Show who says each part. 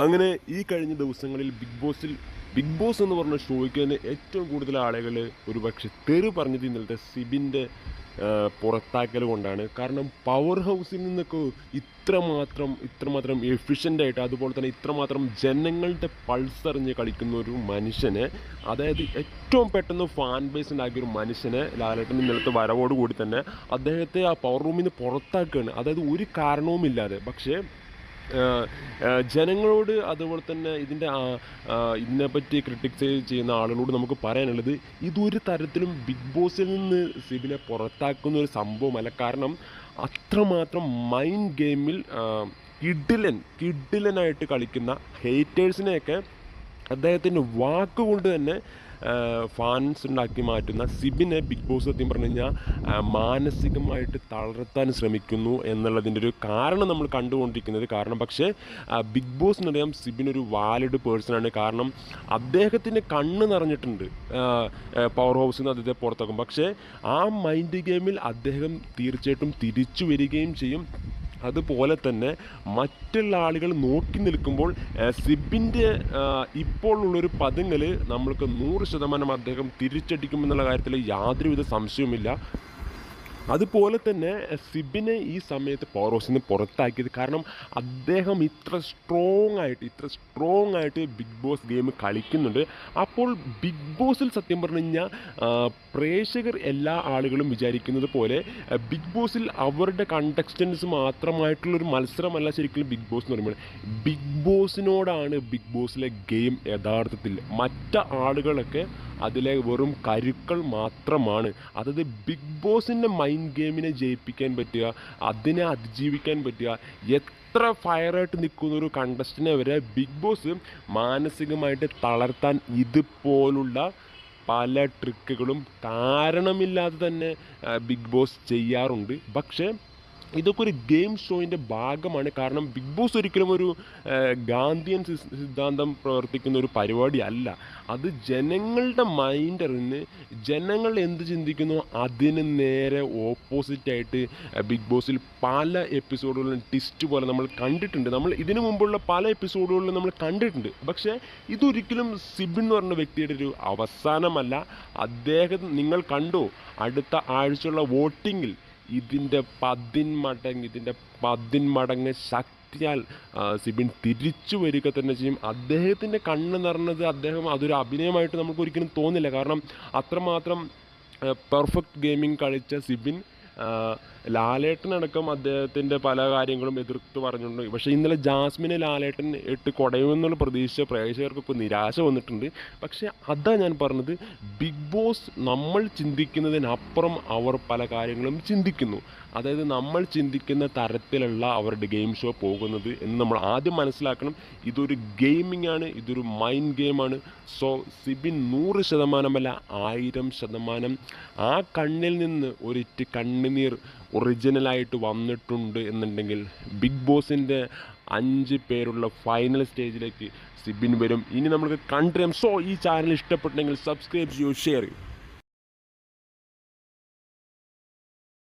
Speaker 1: അങ്ങനെ ഈ കഴിഞ്ഞ ദിവസങ്ങളിൽ ബിഗ് ബോസിൽ ബിഗ് ബോസ് എന്ന് പറഞ്ഞ ഷോയ്ക്ക് തന്നെ ഏറ്റവും കൂടുതൽ ആളുകൾ ഒരു പക്ഷേ തെറി പറഞ്ഞത് ഇന്നലത്തെ സിബിന്റെ പുറത്താക്കൽ കൊണ്ടാണ്. കാരണം പവർ ഹൗസിൽ നിന്നൊക്കെ ഇത്രമാത്രം ഇത്രമാത്രം എഫിഷ്യന്റ് ആയിട്ട് അതുപോലെ തന്നെ ഇത്രമാത്രം ജനങ്ങളുടെ പൾസ് അറിഞ്ഞ് കളിക്കുന്ന ഒരു മനുഷ്യനെ അതായത് ഏറ്റവും പെട്ടെന്ന് ഫാൻ ബേസ് ഉണ്ടാക്കിയ ഒരു മനുഷ്യനെ ലാലേട്ടൻ ഇന്നലത്തെ വരവോടുകൂടി തന്നെ അദ്ദേഹത്തെ ആ പവർ റൂമിൽ നിന്ന് പുറത്താക്കുകയാണ്. അതായത് ഒരു കാരണവുമില്ലാതെ. പക്ഷേ ജനങ്ങളോട് അതുപോലെ തന്നെ ഇതിന്റെ ഇതിനെപ്പറ്റി ക്രിട്ടിക്സ് ചെയ്യുന്ന ആളുകളോട് നമുക്ക് പറയാനുള്ളത് ഇതൊരു തരത്തിലും ബിഗ് ബോസിൽ നിന്ന് സിബിനെ പുറത്താക്കുന്ന ഒരു സംഭവമല്ല. കാരണം അത്രമാത്രം മൈൻഡ് ഗെയിമിൽ കിഡിലൻ കിഡിലനായിട്ട് കളിക്കുന്ന ഹേറ്റേഴ്സിനെയൊക്കെ അദ്ദേഹത്തിന്റെ വാക്കുകൊണ്ട് തന്നെ ഫാൻസ് ഉണ്ടാക്കി മാറ്റുന്ന സിബിനെ ബിഗ് ബോസ് സത്യം പറഞ്ഞു കഴിഞ്ഞാൽ മാനസികമായിട്ട് തളർത്താൻ ശ്രമിക്കുന്നു എന്നുള്ളതിന്റെ ഒരു കാരണം നമ്മൾ കണ്ടുകൊണ്ടിരിക്കുന്നത്. കാരണം പക്ഷേ ബിഗ് ബോസിനറിയാം സിബിൻ ഒരു വാലിഡ് പേഴ്സണാണ് കാരണം അദ്ദേഹത്തിന്റെ കണ്ണ് നിറഞ്ഞിട്ടുണ്ട്. പവർ ഹൗസിൽ നിന്ന് അദ്ദേഹത്തെ പുറത്താക്കും. പക്ഷേ ആ മൈൻഡ് ഗെയിമിൽ അദ്ദേഹം തീർച്ചയായിട്ടും തിരിച്ചു വരികയും ചെയ്യും. അതുപോലെ തന്നെ മറ്റുള്ള ആളുകൾ നോക്കി നിൽക്കുമ്പോൾ സിബിന്റെ ഇപ്പോൾ ഉള്ളൊരു പതുങ്ങൽ നമ്മൾക്ക് നൂറ് ശതമാനം അദ്ദേഹം തിരിച്ചടിക്കുമെന്നുള്ള കാര്യത്തിൽ യാതൊരുവിധ സംശയവുമില്ല. അതുപോലെ തന്നെ സിബിനെ ഈ സമയത്ത് പവർ നിന്ന് പുറത്താക്കിയത് കാരണം അദ്ദേഹം ഇത്ര സ്ട്രോങ് ആയിട്ട് ഇത്ര സ്ട്രോങ് ആയിട്ട് ബിഗ് ബോസ് ഗെയിം കളിക്കുന്നുണ്ട്. അപ്പോൾ ബിഗ് ബോസിൽ സത്യം പറഞ്ഞു കഴിഞ്ഞാൽ പ്രേക്ഷകർ എല്ലാ ആളുകളും വിചാരിക്കുന്നത് പോലെ ബിഗ് ബോസിൽ അവരുടെ കണ്ടക്സ്റ്റൻസ് മാത്രമായിട്ടുള്ളൊരു മത്സരമല്ല ശരിക്കും ബിഗ് ബോസ് എന്ന് പറയുമ്പോൾ ബിഗ് ബോസിനോടാണ് ബിഗ് ബോസിലെ ഗെയിം യഥാർത്ഥത്തിൽ മറ്റ ആളുകളൊക്കെ അതിലെ വെറും കരുക്കൾ മാത്രമാണ്. അതായത് ബിഗ് ബോസിന്റെ മൈൻഡ് ഗെയിമിനെ ജയിപ്പിക്കാൻ പറ്റുക അതിനെ അതിജീവിക്കാൻ പറ്റുക എത്ര ഫയറായിട്ട് നിൽക്കുന്ന ഒരു കണ്ടസ്റ്റിനെ വരെ ബിഗ് ബോസ് മാനസികമായിട്ട് തളർത്താൻ ഇതുപോലുള്ള പല ട്രിക്കുകളും കാരണമില്ലാതെ തന്നെ ബിഗ് ബോസ് ചെയ്യാറുണ്ട്. പക്ഷേ ഇതൊക്കെ ഒരു ഗെയിം ഷോയിന്റെ ഭാഗമാണ്. കാരണം ബിഗ് ബോസ് ഒരിക്കലും ഒരു ഗാന്ധിയൻ സിദ്ധാന്തം പ്രവർത്തിക്കുന്ന ഒരു പരിപാടിയല്ല അത് ജനങ്ങളുടെ മൈൻഡ് അറിഞ്ഞ് ജനങ്ങൾ എന്ത് ചിന്തിക്കുന്നു? അതിന് നേരെ ഓപ്പോസിറ്റായിട്ട് ബിഗ് ബോസിൽ പല എപ്പിസോഡുകളിലും ട്വിസ്റ്റ് പോലെ നമ്മൾ കണ്ടിട്ടുണ്ട്. നമ്മൾ ഇതിനു മുമ്പുള്ള പല എപ്പിസോഡുകളിലും നമ്മൾ കണ്ടിട്ടുണ്ട്. പക്ഷേ ഇതൊരിക്കലും സിബിൻ എന്ന് പറഞ്ഞ വ്യക്തിയുടെ ഒരു അവസാനമല്ല. അദ്ദേഹം നിങ്ങൾ കണ്ടോ? അടുത്ത ആഴ്ചയുള്ള വോട്ടിങ്ങിൽ ഇതിന്റെ പതിന്മടങ്ങ് ഇതിന്റെ പതിന്മടങ്ങ് ശക്തിയാൽ ആ, സിബിൻ തിരിച്ചു വരിക തന്നെ ചെയ്യും. അദ്ദേഹത്തിന്റെ കണ്ണ് നിറഞ്ഞത് അദ്ദേഹം അതൊരു അഭിനയമായിട്ട് നമുക്ക് ഒരിക്കലും തോന്നില്ല. കാരണം അത്രമാത്രം പെർഫെക്റ്റ് ഗെയിമിംഗ് കളിച്ച സിബിൻ ലാലേട്ടനടക്കം അദ്ദേഹത്തിന്റെ പല കാര്യങ്ങളും എതിർത്ത് പറഞ്ഞിട്ടുണ്ട്. പക്ഷേ ഇന്നലെ ജാസ്മിനെ ലാലേട്ടൻ ഇട്ട് കുടയുമെന്നുള്ള പ്രതീക്ഷ പ്രേക്ഷകർക്കൊക്കെ നിരാശ വന്നിട്ടുണ്ട്. പക്ഷേ അതാ ഞാൻ പറഞ്ഞത് ബിഗ് ബോസ് നമ്മൾ ചിന്തിക്കുന്നതിനപ്പുറം അവർ പല കാര്യങ്ങളും ചിന്തിക്കുന്നു. അതായത് നമ്മൾ ചിന്തിക്കുന്ന തരത്തിലുള്ള അവരുടെ ഗെയിം ഷോ പോകുന്നത് എന്ന് നമ്മൾ ആദ്യം മനസ്സിലാക്കണം. ഇതൊരു ഗെയിമിംഗ് ആണ് ഇതൊരു മൈൻഡ് ഗെയിമാണ് സോ സിബിൻ നൂറ് ശതമാനമല്ല ആയിരം ശതമാനം ആ കണ്ണിൽ നിന്ന് ഒരിറ്റ് കണ്ണുനീർ ഒറിജിനലായിട്ട് വന്നിട്ടുണ്ട് എന്നുണ്ടെങ്കിൽ ബിഗ് ബോസിന്റെ അഞ്ച് പേരുള്ള ഫൈനൽ സ്റ്റേജിലേക്ക് സിബിൻ വരും. ഇനി നമുക്ക് കണ്ടറിയാം. സോ ഈ ചാനൽ ഇഷ്ടപ്പെട്ടെങ്കിൽ സബ്സ്ക്രൈബ് ചെയ്യൂ ഷെയർ ചെയ്യൂ.